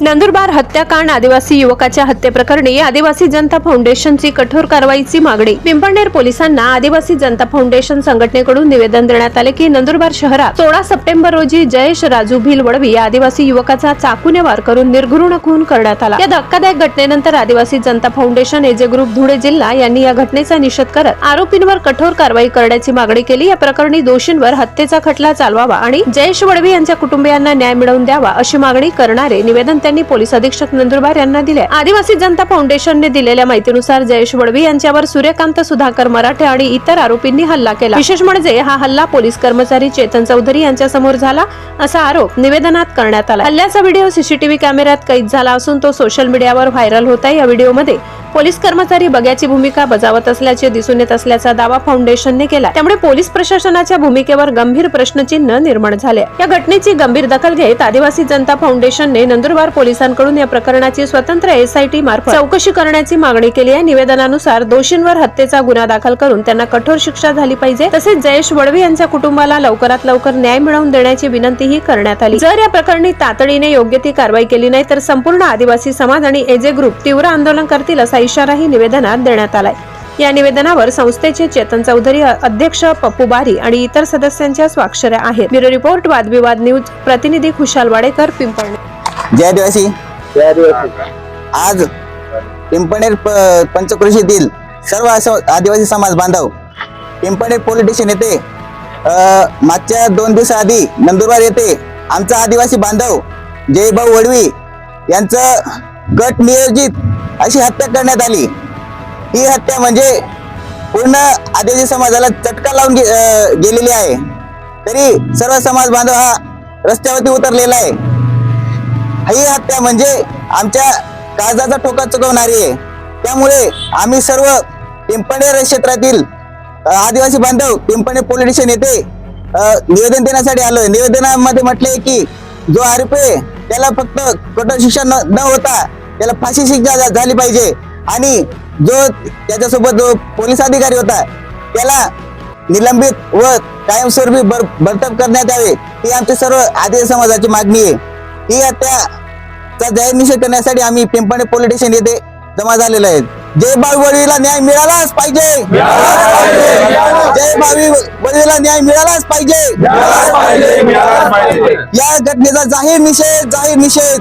नंदुरबार हत्याकांड आदिवासी युवकाच्या हत्येप्रकरणी आदिवासी जनता फाउंडेशनची कठोर कारवाईची मागणी. पिंपळनेर पोलिसांना आदिवासी जनता फाउंडेशन संघटनेकडून निवेदन देण्यात आले की नंदुरबार शहरात सोळा सप्टेंबर रोजी जयेश राजू भिल वडवी या आदिवासी युवकाचा चाकूने वार करून निर्घृण खून करण्यात आला. या धक्कादायक घटनेनंतर आदिवासी जनता फाउंडेशन एजे ग्रुप धुळे जिल्हा यांनी या घटनेचा निषेध करत आरोपींवर कठोर कारवाई करण्याची मागणी केली. या प्रकरणी दोषींवर हत्येचा खटला चालवावा आणि जयेश वडवी यांच्या कुटुंबियांना न्याय मिळवून द्यावा अशी मागणी करणारे निवेदन त्यांनी पोलीस अधीक्षक नंदुरबार यांना दिले. आदिवासी जनता फाउंडेशनने दिलेल्या माहितीनुसार जयेश वडवी यांच्यावर सूर्यकांत सुधाकर मराठे आणि इतर आरोपींनी हल्ला केला. विशेष म्हणजे हा हल्ला पोलीस कर्मचारी चेतन चौधरी यांच्या समोर झाला असा आरोप निवेदनात करण्यात आला. हल्ल्याचा व्हिडिओ सीसीटीव्ही कॅमेऱ्यात कैद झाला असून तो सोशल मीडियावर व्हायरल होता. या व्हिडिओमध्ये पोलीस कर्मचारी बग्याची भूमिका बजावत असल्याचे दिसून येत असल्याचा दावा फाउंडेशनने केला त्यामुळे पोलीस प्रशासनाच्या भूमिकेवर गंभीर प्रश्नचिन्ह निर्माण झाले. या घटनेची गंभीर दखल घेत आदिवासी जनता फाउंडेशनने नंदुरबार पोलिसांकडून या प्रकरणाची स्वतंत्र एसआयटी मार्फत चौकशी करण्याची मागणी केली आहे. निवेदनानुसार दोषींवर हत्येचा गुन्हा दाखल करून त्यांना कठोर शिक्षा झाली पाहिजे. तसेच जयेश वडवी यांच्या कुटुंबाला लवकरात लवकर न्याय मिळवून देण्याची विनंतीही करण्यात आली. जर या प्रकरणी तातडीने योग्य ती कारवाई केली नाही तर संपूर्ण आदिवासी समाज आणि एजे ग्रुप तीव्र आंदोलन करतील असा इशाराही निवेदनात देण्यात आलाय. या निवेदनावर संस्थेचे चेतन चौधरी अध्यक्ष पप्पू बारी आणि इतर सदस्यांच्या स्वाक्षऱ्या आहेत. ब्युरो रिपोर्ट वादविवाद न्यूज प्रतिनिधी खुशाल वाडेकर पिंपळणे जय आदिवासी. आज पिंपणेर प- पंचक्रोशीतील सर्व असं आदिवासी समाज बांधव पिंपणेर पोलीस स्टेशन येथे अ, मागच्या दोन दिवसाआधी नंदुरबार येथे आमचा आदिवासी बांधव जयभाऊ वडवी यांचं गट नियोजित अशी हत्या करण्यात आली. ही हत्या म्हणजे पूर्ण आदिवासी समाजाला चटका लावून गेलेली आहे. तरी सर्व समाज बांधव हा रस्त्यावरती उतरलेला आहे. ही हत्या म्हणजे आमच्या काळजाचा ठोका चुकवणारी आहे. त्यामुळे आम्ही सर्व पिंपणे क्षेत्रातील आदिवासी बांधव पिंपणे पोलीस स्टेशन येथे निवेदन देण्यासाठी आलोय. निवेदनामध्ये म्हटले की जो आरोपी आहे त्याला फक्त कठोर शिक्षा न होता त्याला फाशी शिक्षा झाली पाहिजे. आणि जो त्याच्यासोबत जो पोलीस अधिकारी होता त्याला निलंबित व कायमस्वरूपी बर बरतफ करण्यात यावे. ही आमची सर्व आदिवासी समाजाची मागणी आहे. ही हत्याचा जाहीर निषेध करण्यासाठी आम्ही पिंपणे पोलीस स्टेशन येथे जमा झालेलो आहेत जय भावी वडवीला न्याय मिळालाच पाहिजे. जय भावी वडवीला न्याय मिळालाच पाहिजे. या घटनेचा जाहीर निषेध जाहीर निषेध.